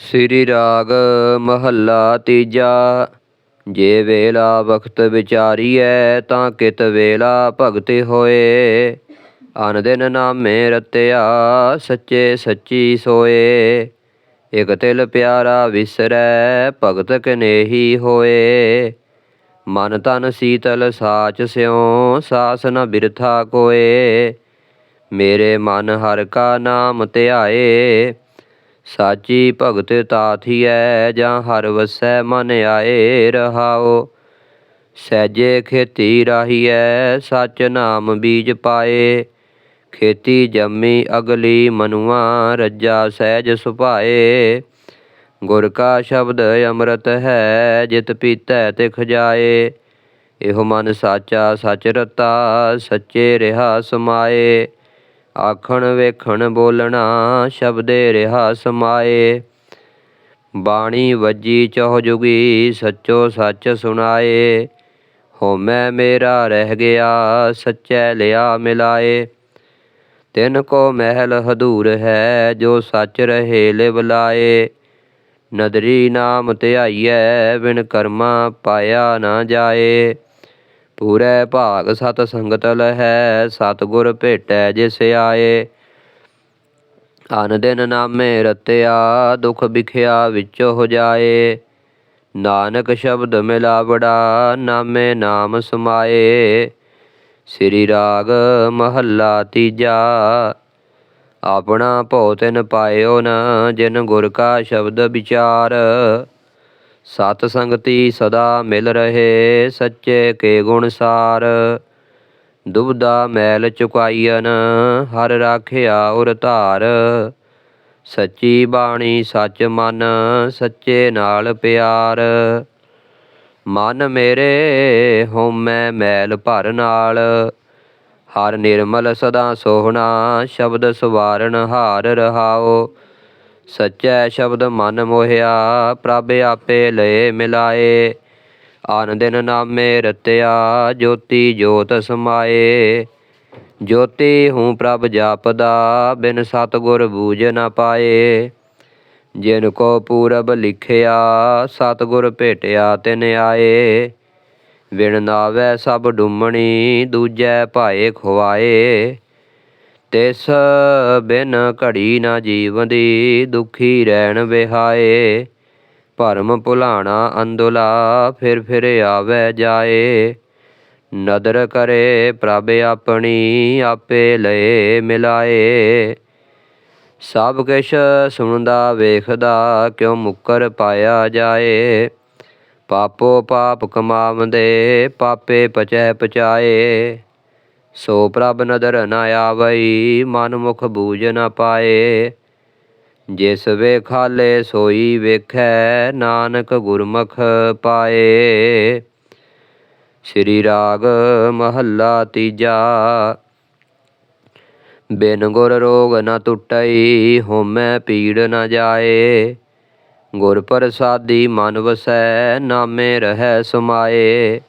ਸ੍ਰੀ ਰਾਗ ਮਹੱਲਾ ਤੀਜਾ, ਜੇ ਵੇਲਾ ਵਖਤ ਵਿਚਾਰੀਐ, ਤਾਂ ਕਿਤ ਵੇਲਾ ਭਗਤੀ ਹੋਏ। ਅਨ ਦਿਨ ਨਾਮੇ ਰਤਿਆ, ਸੱਚੇ ਸੱਚੀ ਸੋਏ। ਇਕ ਤਿਲ ਪਿਆਰਾ ਵਿਸਰੈ, ਭਗਤ ਕਨੇਹੀ ਹੋਏ। ਮਨ ਤਨ ਸੀਤਲ ਸਾਚ ਸਿਉ, ਸਾਸ ਨ ਬਿਰਥਾ ਕੋਏ। ਮੇਰੇ ਮਨ ਹਰ ਕਾ ਨਾਮ ਧਿਆਏ ਸਾਚੀ ਭਗਤ ਤਾਥੀਐ ਜਾਂ ਹਰ ਵਸੈ ਮਨ ਆਏ ਰਹਾਓ ਸਹਿਜੇ ਖੇਤੀ ਰਾਹੀਐ ਸਚ ਨਾਮ ਬੀਜ ਪਾਏ। ਖੇਤੀ ਜੰਮੀ ਅਗਲੀ ਮਨੁਆ, ਰੱਜਾ ਸਹਿਜ ਸੁਭਾਏ। ਗੁਰ ਕਾ ਸ਼ਬਦ ਅੰਮ੍ਰਿਤ ਹੈ, ਜਿਤ ਪੀਤੈ ਤੇ ਖਜਾਏ ਇਹੋ ਮਨ ਸਾਚਾ, ਸਚ ਰਤਾ, ਸੱਚੇ ਰਿਹਾ ਸਮਾਏ। ਆਖਣ ਵੇਖਣ ਬੋਲਣਾ ਸ਼ਬਦੇ ਰਿਹਾ ਸਮਾਏ। ਬਾਣੀ ਵੱਜੀ ਚਹੁ ਜੁਗੀ ਸੱਚੋ ਸੱਚ ਸੁਣਾਏ। ਹੋਮੈ ਮੇਰਾ ਰਹਿ ਗਿਆ ਸੱਚੈ ਲਿਆ ਮਿਲਾਏ। ਤਿਨ ਕੋ ਮਹਿਲ ਹਦੂਰ ਹੈ ਜੋ ਸੱਚ ਰਹੇ ਲਿਵ ਨਦਰੀ ਨਾਮ ਧਿਆਈਐ ਬਿਨ ਕਰਮਾ ਪਾਇਆ ਨਾ ਜਾਏ। ਪੂਰੇ ਭਾਗ ਸਤ ਸੰਗਤ ਲਹੈ ਸਤਿਗੁਰ ਭੇਟੈ ਜਿਸ ਆਏ। ਅਨ ਦਿਨ ਨਾਮੇ ਰਤਿਆ, ਦੁਖ ਵਿਖਿਆ ਵਿੱਚ ਹੋ ਜਾਏ। ਨਾਨਕ ਸ਼ਬਦ ਮਿਲਾਵੜਾ ਨਾਮੇ ਨਾਮ ਸਮਾਏ। ਸ੍ਰੀ ਰਾਗ ਮਹੱਲਾ ਤੀਜਾ, ਆਪਣਾ ਭਉ ਤਿਨ ਪਾਇਓ ਨ, ਜਿਨ ਗੁਰ ਕਾ ਸ਼ਬਦ ਵਿਚਾਰ। ਸਤ ਸੰਗਤੀ ਸਦਾ ਮਿਲ ਰਹੇ, ਸੱਚੇ ਕੇ ਗੁਣ ਸਾਰ। ਦੁਬਦਾ ਮੈਲ ਚੁਕਾਈਨ ਹਰ ਰਾਖਿਆ ਉਰ ਧਾਰ। ਸੱਚੀ ਬਾਣੀ ਸੱਚ ਮਨ, ਸੱਚੇ ਨਾਲ ਪਿਆਰ। ਮਨ ਮੇਰੇ ਹਉਮੈ ਮੈਲ ਭਰ ਨਾਲ। ਹਰ ਨਿਰਮਲ ਸਦਾ ਸੋਹਣਾ, ਸ਼ਬਦ ਸਵਾਰਨ ਹਾਰ ਰਹਾਓ। ਸੱਚੈ ਸ਼ਬਦ ਮਨ ਮੋਹਿਆ, ਪ੍ਰਭ ਆਪੇ ਲਏ ਮਿਲਾਏ। ਆਨ ਦਿਨ ਨਾਮੇ ਰਤਿਆ, ਜੋਤੀ ਜੋਤ ਸਮਾਏ। ਜੋਤੀ ਹੂੰ ਪ੍ਰਭ ਜਾਪਦਾ, ਬਿਨ ਸਤਗੁਰ ਬੂਝ ਨ ਪਾਏ। ਜਿਨ ਕੋ ਪੂਰਬ ਲਿਖਿਆ, ਸਤਗੁਰ ਭੇਟਿਆ ਤਿਨ ਆਏ। ਵਿਣ ਨਾਵੈ ਸਭ ਡੁੰਮਣੀ, ਦੂਜੈ ਭਾਏ ਖੁਆਏ। ਤਿਸ ਬਿਨ ਘੜੀ ਨਾ ਜੀਵਦੀ, ਦੁਖੀ ਰਹਿਣ ਵਿਹਾਏ। ਭਰਮ ਭੁਲਾਣਾ ਅੰਦੁਲਾ, ਫਿਰ ਫਿਰ ਆਵੇ ਜਾਏ। ਨਦਰ ਕਰੇ ਪ੍ਰਭ ਆਪਣੀ, ਆਪੇ ਲਏ ਮਿਲਾਏ। ਸਭ ਕਿਛ ਸੁਣਦਾ, ਵੇਖਦਾ, ਕਿਉ ਮੁੱਕਰ ਪਾਇਆ ਜਾਏ। ਪਾਪੋ ਪਾਪ ਕਮਾਵੰਦੇ ਪਾਪੇ ਪਚੈ ਪਚਾਏ। ਸੋ ਪ੍ਰਭ ਨਦਰ ਨ ਆਵਈ ਮਨ ਮੁਖ ਬੂਝ ਨ ਪਾਏ। ਜਿਸ ਵੇਖਾਲੇ ਸੋਈ ਵੇਖੈ, ਨਾਨਕ ਗੁਰਮੁਖ ਪਾਏ। ਸ੍ਰੀ ਰਾਗ ਮਹੱਲਾ ਤੀਜਾ। ਬਿਨ ਗੁਰ ਰੋਗ ਨ ਟੁੱਟਈ ਹੋਮੈ ਪੀੜ ਨ ਜਾਏ। ਗੁਰ ਪ੍ਰਸਾਦੀ ਮਨ ਵਸੈ, ਨਾਮੇ ਰਹੈ ਸਮਾਏ।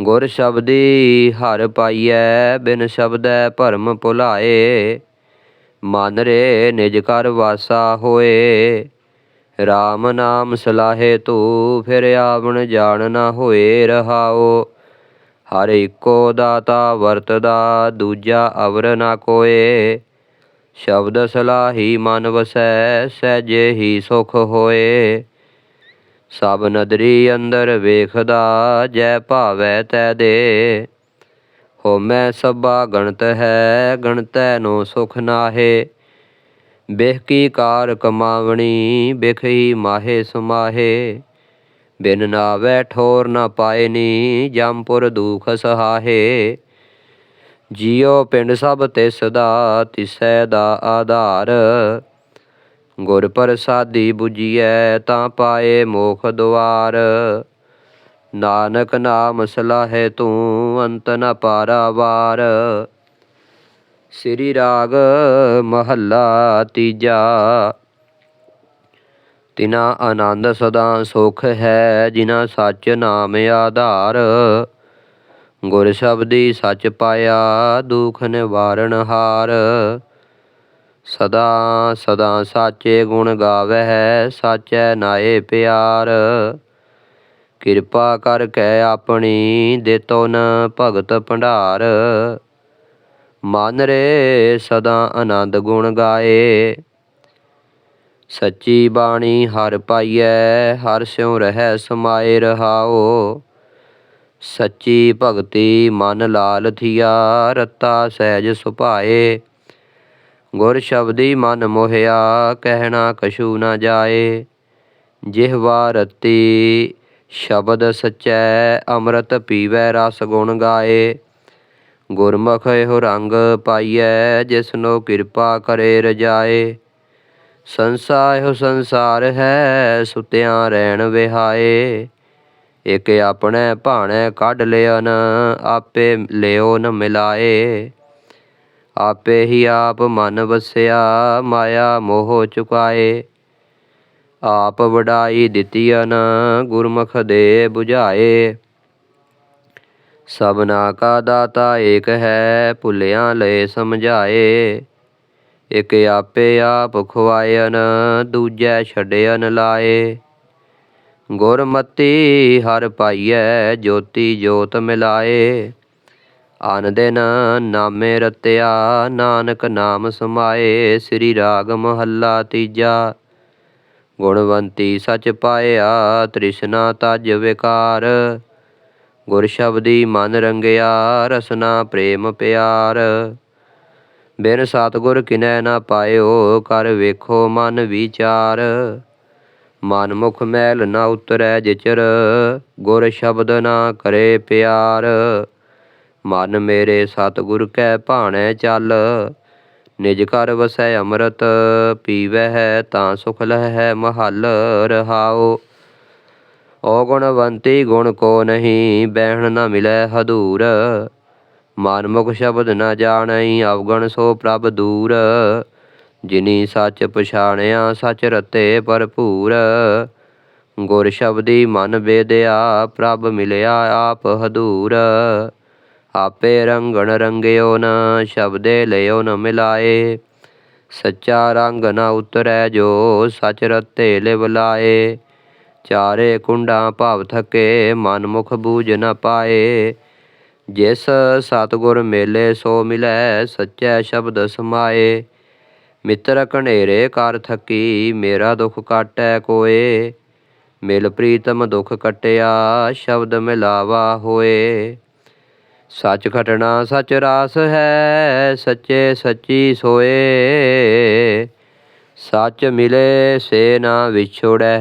ਗੁਰ ਸ਼ਬਦੀ ਹਰ ਪਾਈਐ, ਬਿਨ ਸ਼ਬਦੈ ਭਰਮ ਭੁਲਾਏ। ਮਨ ਰੇ ਨਿਜ ਕਰ ਵਾਸਾ ਹੋਏ। RAM ਨਾਮ ਸਲਾਹੇ ਤੂ, ਫਿਰ ਆਵਣ ਜਾਣ ਨਾ ਹੋਏ ਰਹਾਓ। ਹਰ ਇੱਕੋ ਦਾਤਾ ਵਰਤਦਾ, ਦੂਜਾ ਅਵਰ ਨਾ ਕੋਏ। ਸ਼ਬਦ ਸਲਾਹੀ ਮਨ ਵਸੈ, ਸਹਿਜੇ ਹੀ ਸੁਖ ਹੋਏ। ਸਭ ਨਦਰੀ ਅੰਦਰ ਵੇਖਦਾ, ਜੈ ਭਾਵੈ ਤੈ ਦੇ। ਹੋਮੈ ਸਭਾ ਗਣਤ ਹੈ, ਗਣਤੈ ਨੋ ਸੁਖ ਨਾਹੇ। ਬਿਖ ਕੀ ਕਾਰ ਕਮਾਵਣੀ, ਬਿਖ ਹੀ ਮਾਹੇ ਸਮਾਹੇ। ਬਿਨ ਨਾਵੈ ਠੋਰ ਨ ਪਾਇਨੀ ਜੰਪੁਰ ਦੁਖ ਸਹਾਹੇ। ਜੀਉ ਪਿੰਡ ਸਭ ਤਿਸ ਦਾ ਤਿਸੈ ਦਾ ਆਧਾਰ। ਗੁਰ ਪ੍ਰਸਾਦੀ 부ਜੀਐ ਤਾਂ ਪਾਏ ਮੋਖ ਦੁਆਰ। ਨਾਨਕ ਨਾਮ ਸਲਾਹੇ ਤੂੰ ਅੰਤ ਨ ਪਾਰਾਵਾਰ ਸ੍ਰੀ ਰਾਗ ਮਹੱਲਾ ਤੀਜਾ। ਤਿਨਾ ਆਨੰਦ ਸਦਾ ਸੁਖ ਹੈ ਜਿਨਾ ਸੱਚ ਨਾਮ ਆਧਾਰ। ਗੁਰ ਸ਼ਬਦੀ ਸੱਚ ਪਾਇਆ ਦੁਖ ਨਿਵਾਰਨ ਹਾਰ। ਸਦਾ ਸਦਾ ਸਾਚੇ ਗੁਣ ਗਾਵਹਿ, ਸਾਚੈ ਨਾਏ ਪਿਆਰ। ਕਿਰਪਾ ਕਰ ਕੈ ਆਪਣੀ ਦੇਤੋ ਨ ਭਗਤ ਭੰਡਾਰ। ਮਨ ਰੇ ਸਦਾ ਆਨੰਦ ਗੁਣ ਗਾਏ। ਸੱਚੀ ਬਾਣੀ ਹਰ ਪਾਈਐ, ਹਰ ਸਿਉ ਰਹਿ ਸਮਾਏ ਰਹਾਓ ਸੱਚੀ ਭਗਤੀ ਮਨ ਲਾਲ ਥੀਆ, ਰਤਾ ਸਹਿਜ ਸੁਭਾਏ। ਗੁਰ ਸ਼ਬਦੀ ਮਨ ਮੋਹਿਆ, ਕਹਿਣਾ ਕਛੂ ਨਾ ਜਾਏ। ਜਿਹਵਾ ਰਤੀ ਸ਼ਬਦ ਸਚੈ, ਅੰਮ੍ਰਿਤ ਪੀਵੈ ਰਸ ਗੁਣ ਗਾਏ। ਗੁਰਮੁਖ ਇਹੋ ਰੰਗ ਪਾਈਐ, ਜਿਸਨੋ ਕਿਰਪਾ ਕਰੇ ਰਜਾਏ। ਸੰਸਾ ਇਹੋ ਸੰਸਾਰ ਹੈ, ਸੁਤਿਆਂ ਰਹਿਣ ਵਿਹਾਏ। ਇਕ ਆਪਣੇ ਭਾਣੇ ਕੱਢ ਲਿਆਨ, ਆਪੇ ਲਿਓ ਨ ਮਿਲਾਏ। ਆਪੇ ਹੀ ਆਪ ਮਨ ਵਸਿਆ, ਮਾਇਆ ਮੋਹ ਚੁਕਾਏ। ਆਪ ਵਡਾਈ ਦਿੱਤੀਨ ਗੁਰਮੁਖ ਦੇ 부ਝਾਏ ਸਭਨਾ ਕਾ ਦਾਤਾ ਏਕ ਹੈ, ਭੁੱਲਿਆਂ ਲਏ ਸਮਝਾਏ। ਇਕ ਆਪੇ ਆਪ ਖਵਾਇਨ ਦੂਜੈ ਛੱਡਿਅਨ ਲਾਏ। ਗੁਰਮਤੀ ਹਰ ਪਾਈਐ, ਜੋਤੀ ਜੋਤ ਮਿਲਾਏ। ਆਨ ਦਿਨ ਨਾਮੇ ਰਤਿਆ, ਨਾਨਕ ਨਾਮ ਸਮਾਏ, ਸ੍ਰੀ ਰਾਗ ਮਹੱਲਾ ਤੀਜਾ। ਗੁਣਵੰਤੀ ਸਚ ਪਾਇਆ, ਤ੍ਰਿਸ਼ਨਾ ਤਜ ਵਿਕਾਰ। ਗੁਰ ਸ਼ਬਦੀ ਮਨ ਰੰਗਿਆ, ਰਸਨਾ ਪ੍ਰੇਮ ਪਿਆਰ। ਬਿਨ ਸਤਿਗੁਰ ਕਿਨੈ ਨਾ ਪਾਇਓ, ਕਰ ਵੇਖੋ ਮਨ ਵਿਚਾਰ। ਮਨ ਮੁਖ ਮੈਲ ਨਾ ਉਤਰੈ ਜਿਚਰ, ਗੁਰ ਸ਼ਬਦ ਨਾ ਕਰੇ ਪਿਆਰ। ਮਨ ਮੇਰੇ ਸਤਿਗੁਰ ਕੈ ਭਾਣੈ ਚੱਲ, ਨਿਜ ਘਰ ਵਸੈ ਅੰਮ੍ਰਿਤ ਪੀਵਹਿ ਤਾਂ ਸੁਖ ਲਹੈ ਮਹੱਲ ਰਹਾਓ ਓ ਗੁਣਵੰਤੀ ਗੁਣ ਕੋ ਨਹੀਂ ਬਹਿਣ ਨਾ ਮਿਲੈ ਹਦੂਰ ਮਨ ਮੁਖ ਸ਼ਬਦ ਨ ਜਾਣਈ ਅਵਗਣ ਸੋ ਪ੍ਰਭ ਦੂਰ, ਜਿਨੀ ਸੱਚ ਪਛਾਣਿਆ ਸੱਚ ਰਤੇ ਭਰਪੂਰ। ਗੁਰ ਸ਼ਬਦੀ ਮਨ ਵੇਦਿਆ ਪ੍ਰਭ ਮਿਲਿਆ ਆਪ ਹਦੂਰ। ਆਪੇ ਰੰਗਣ ਰੰਗਿਓ ਨ, ਸ਼ਬਦੇ ਲਿਓ ਨ ਮਿਲਾਏ। ਸੱਚਾ ਰੰਗ ਨ ਉਤਰੈ ਜੋ ਸਚ ਰਤੇ ਲਿਵ ਲਾਏ। ਚਾਰੇ ਕੁੰਡਾਂ ਭਾਵ ਥਕੇ ਮਨ ਮੁਖ ਬੂਝ ਨ ਪਾਏ। ਜਿਸ ਸਤਿਗੁਰ ਮੇਲੇ ਸੋ ਮਿਲੈ, ਸਚੈ ਸ਼ਬਦ ਸਮਾਏ। ਮਿੱਤਰ ਕਨੇਰੇ ਕਰ ਥਕੀ, ਮੇਰਾ ਦੁਖ ਕਾਟੈ ਕੋਏ। ਮਿਲ ਪ੍ਰੀਤਮ ਦੁਖ ਕਟਿਆ, ਸ਼ਬਦ ਮਿਲਾਵਾ ਹੋਏ। ਸੱਚ ਖਟਣਾ ਸੱਚ ਰਾਸ ਹੈ, ਸੱਚੇ ਸੱਚੀ ਸੋਏ। ਸੱਚ ਮਿਲੇ ਸੇ ਨਾ ਵਿਛੜੈ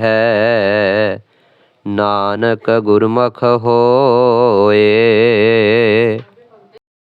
ਨਾਨਕ ਗੁਰਮੁਖ ਹੋਏ।